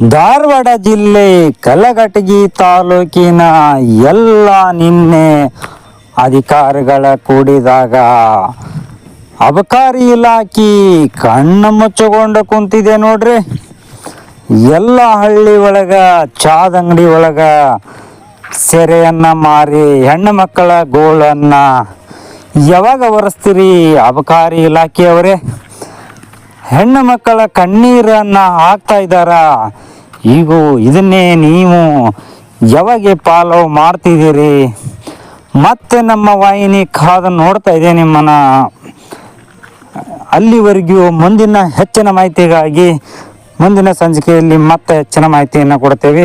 ಧಾರವಾಡ ಜಿಲ್ಲೆ ಕಲಘಟಗಿ ತಾಲೂಕಿನ ಎಲ್ಲ ನಿನ್ನೆ ಅಧಿಕಾರಿಗಳ ಕೂಡಿದಾಗ ಅಬಕಾರಿ ಇಲಾಖೆ ಕಣ್ಣು ಮುಚ್ಚಿಕೊಂಡು ಕುಂತಿದೆ ನೋಡ್ರಿ. ಎಲ್ಲ ಹಳ್ಳಿ ಒಳಗ, ಚಾದ ಅಂಗಡಿ ಒಳಗ ಸೆರೆಯನ್ನ ಮಾರಿ, ಹೆಣ್ಣು ಮಕ್ಕಳ ಗೋಳನ್ನ ಯಾವಾಗ ಒರೆಸ್ತೀರಿ ಅಬಕಾರಿ ಇಲಾಖೆಯವರೇ? ಹೆಣ್ಣು ಮಕ್ಕಳ ಕಣ್ಣೀರನ್ನ ಹಾಕ್ತಾ ಇದ್ದಾರ? ಈಗ ಇದನ್ನೇ ನೀವು ಯಾವಾಗ ಫಾಲೋ ಮಾಡ್ತಿದ್ದೀರಿ? ಮತ್ತೆ ನಮ್ಮ ವಾಹಿನಿ ಕಾದ ನೋಡ್ತಾ ಇದೆ ನಿಮ್ಮನ್ನ. ಅಲ್ಲಿವರೆಗೂ ಮುಂದಿನ ಹೆಚ್ಚಿನ ಮಾಹಿತಿಗಾಗಿ ಮುಂದಿನ ಸಂಚಿಕೆಯಲ್ಲಿ ಮತ್ತೆ ಹೆಚ್ಚಿನ ಮಾಹಿತಿಯನ್ನು ಕೊಡ್ತೇವೆ.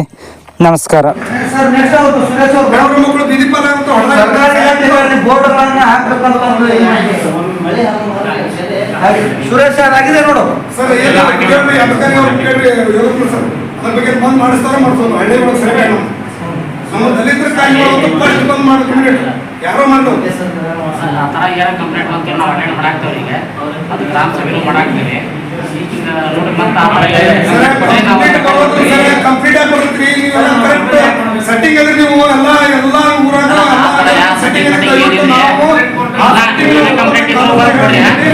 ನಮಸ್ಕಾರ. ಸುರೇಶ್ ಪಾಲ ನೋಡು. ಅದ್ರ ಬಗ್ಗೆ ಬಂದ್ ಮಾಡಿಸ್ತಾರ ಮಾಡ್ಸೋದು. ಹಳ್ಳಿ ಒಳಗೆ ಸರಿ ಇಲ್ಲ. ನಮ್ಮ ದಲಿತರ ಫಸ್ಟ್ ಬಂದ್ ಮಾಡ್ಕೊಂಡ್ರಿ ಯಾರೋ ಮಾಡೋದು ಆ ಥರ ಏನೋ ಕಂಪ್ಲೇಂಟ್ ಬಂತು ಅಟೆಂಡ್ ಮಾಡಾಕ್ತೇವೆ ಅದು ಗ್ರಾಮ ಸಭೆನೂ ಮಾಡಾಕ್ತೇವೆ. ಈಗ ನೋಡಿ ಮತ್ತೆ ಆಮೇಲೆ ಕಂಪ್ಲೀಟ್ ಆಗಿ ಬರ್ತೈತ್ರಿ ನೀವೆಲ್ಲ ಕರೆಕ್ಟ್ ಸೆಟ್ಟಿಂಗ್ ಅದ್ರಿ ನೀವು ಎಲ್ಲ ಎಲ್ಲ ಊರಾಗ ಸೆಟ್ಟಿಂಗ್ ನಾವು ಕಂಪ್ಲೇಂಟ್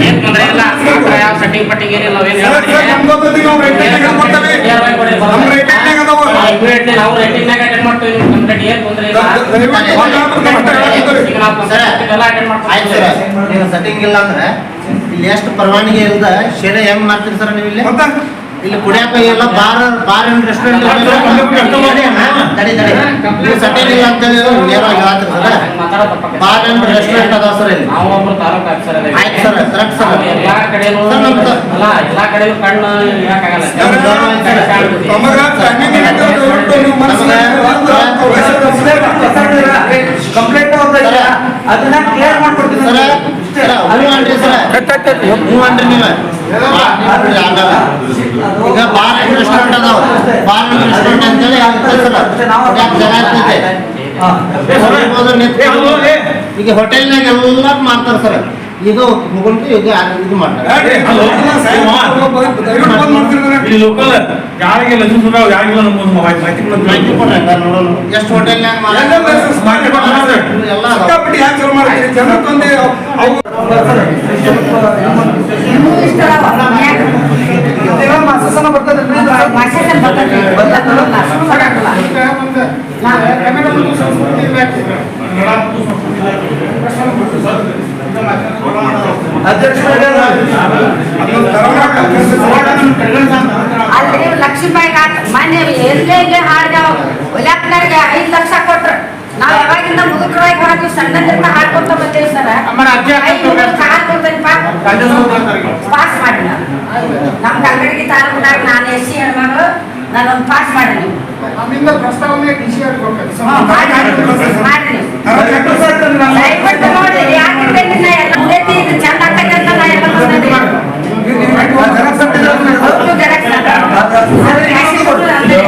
ಏನ್ ತೊಂದರೆ ಇಲ್ಲ ಆ ಥರ ಯಾವ ಸೆಟ್ಟಿಂಗ್ ಪಟ್ಟಿಂಗ್ ಏನಿಲ್ಲ ಅವೇನ್ ಸರ್, ಸರ್, ನಮ್ ಗೊತ್ತೈತಿ, ನಾವು rating ನಾಗ ಕೊಡ್ತೇವೆ. ನಮ್ಮ rating ನಾಗ ಅದಾವ. ನಾವು ರೇಟಿಂಗ್ನಾಗ ಅಟೆಂಡ್ ಮಾಡ್ತೀವಿ ನಿಮ್ಮ ಕಂಪ್ಲೇಂಟ್ ಏನ್ ತೊಂದರೆ ಇಲ್ಲ ದಯವಿಟ್ಟು ಒಂದ್ ಮಾತು ಮತ್ತೆ ಹೇಳ್ತೀವಿ. ಈಗ ನಾವು ಕಂಪ್ಲೇಂಟ್ ಎಲ್ಲ ಅಟೆಂಡ್ ಆಯ್ತು ಮಾಡ್ತೀವಿ ಸರ್ ನೀವು ಸೆಟ್ಟಿಂಗ್ ಇಲ್ಲ ಅಂದ್ರೆ ಇಲ್ಲಿ ಎಷ್ಟು ಪರವಾನಿಗೆ ಇಲ್ದ ಶೇರೆ ಹೆಂಗ್ ಮಾಡ್ತೀರಿ ಸರ್ ನೀವು ಇಲ್ಲಿ ಇಲ್ಲಿ ಕುಡಿಯಾಕ ಎಲ್ಲ ಬಾರ್ ಬಾರ್ ರೆಸ್ಟೋರೆಂಟ್ ತಡಿ ತಡಿ ನೀವು ಸೆಟ್ಟಿಂಗ್ ಇಲ್ಲ ಅಂತ ನೇರವಾಗಿ ಬಾರ್ ಅಂಡ್ ರೆಸ್ಟೋರೆಂಟ್ ಅದಾವ ಸರ್ ಇಲ್ಲಿ? ನಾವು ಒಬ್ರು ತಾಲೂಕು ಆಫೀಸರ್. ಆಯ್ತು ಸರ್, ಸರ್. ಎಲ್ಲಾ ಕಡೆನೂ ಸರ್, ನಮ್ದು- ಅಲ್ಲ ಎಲ್ಲಾ ಕಡೆನೂ ಕಣ್ಣು ಇರಕ್ಕಾಗಲ್ಲ. ಸರ್, ತಮಗ timing ಇರುತ್ತೆ, ದಯವಿಟ್ಟು ನೀವು ಮನಸ್ಸಿನಲ್ಲಿ ಕಂಪ್ಲೇಂಟ್ ಅದನ್ನ ಕ್ಲಿಯರ್ ಮಾಡ್ಕೊಡ್ತೀನಿ. ಸರ್ ಸರ್ ಹೂ ಅನ್ರಿ ಸರ್. ಹೂ ಅನ್ರಿ ನೀವು. ಆಗಲ್ಲ. ಈಗ ಬಾರ್ ಅಂಡ್ ರೆಸ್ಟೋರೆಂಟ್ ಅದಾವ. ಬಾರ್ ಅಂಡ್ ರೆಸ್ಟೋರೆಂಟ್ ಅಂತೇಳಿ ಆಗ್ತದೆ ಸರ್. ಜಾಗ ಇರ್ತೈತೆ ಈಗ ಹೋಟೆಲ್ನಾಗ ಎಲ್ಲ ಮಾಡ್ತಾರೆ ಸರ್. ಇದು ಮುಗುಳ್ತು ಈಗ ಇದು ಮಾಡ್ತಾರೆ. ಲೋಕಲ್ ಯಾರಿಗೆ ಲೈಸೆನ್ಸ್ ಇದಾವ ಯಾರಿಗಿಲ್ಲ ನಮ್ಗೆ ಮಾಹಿತಿ ಮಾಹಿತಿ ಕೊಡ್ರಿ ನೋಡೋಣ. ಎಷ್ಟು ಹೋಟೆಲ್ನಾಗ ಮಾಡಿ. ಎಲ್ಲ. ಸಿಕ್ಕಾಪಟ್ಟೆ ಹ್ಯಾಂಗ್ ಅವು ಅಲ್ಲಿ ಲಕ್ಷ್ಮೀಬಾಯಿಗೆ ಹಾಕ ಮೊನ್ನೆ ಎಲ್ಲೇ ಇಲ್ಲೇ ಹಾಡ್ಯಾವ ಒಲ್ಯಾಕ್ನವ್ರಿಗೆ ಐದು ಲಕ್ಷ ಕೊಟ್ರು. ನಾವ್ ಯಾವಾಗಿಂದ ಮುದುಕರಾಗಿ ಹಾಕಿ ಸಣ್ಣದ್ರಿಂದ ಹಾಡ್ಕೊಂತ ಬಂದೇವಿ ಸರ್. ಕಾರ್ ಕೊಡ್ತೇನೆ ಪಾಸ್ ಮಾಡಿ ನಾನು ನಮ್ ಕನ್ನಡಿಗೆ ತಾಲೂಕಿನಾಗ ನಾನು ಎಸ್ ಸಿ ಹೆಣ್ಮಗಳು ನಾನೊಂದು ಪಾಸ್ ಮಾಡಿ ನೀವು ನಮ್ಮಿಂದ ಪ್ರಸ್ತಾವನೆ ಡಿಸಿ ಆಗ್ಬೇಕು ಮಾಡಿ ದಯವಿಟ್ಟು ನೋಡ್ರಿ ಯಾಕೆ ನಾ ಎಲ್ಲ ಮುಗಿತಿ ಇದು ಚಂದ ಆಗ್ತದೆ ಅಂತ ನಾ ಎಲ್ಲ ಬಂದಿದ್ದೀನಿ ಹೌದು ಜೆರಾಕ್ಸ್ ಅದ. ಮೆಸೇಜ್ ಕೊಡ್ರಿ ಅಂದ್ರೆ.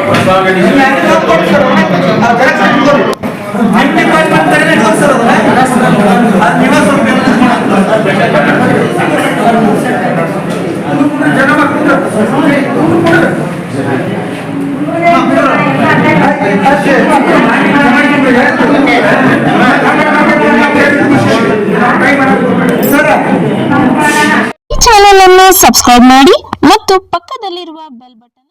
ಈ ಚಾನೆಲ್ ಅನ್ನು ಸಬ್ಸ್ಕ್ರೈಬ್ ಮಾಡಿ ಮತ್ತು ಪಕ್ಕದಲ್ಲಿರುವ ಬೆಲ್ ಬಟನ್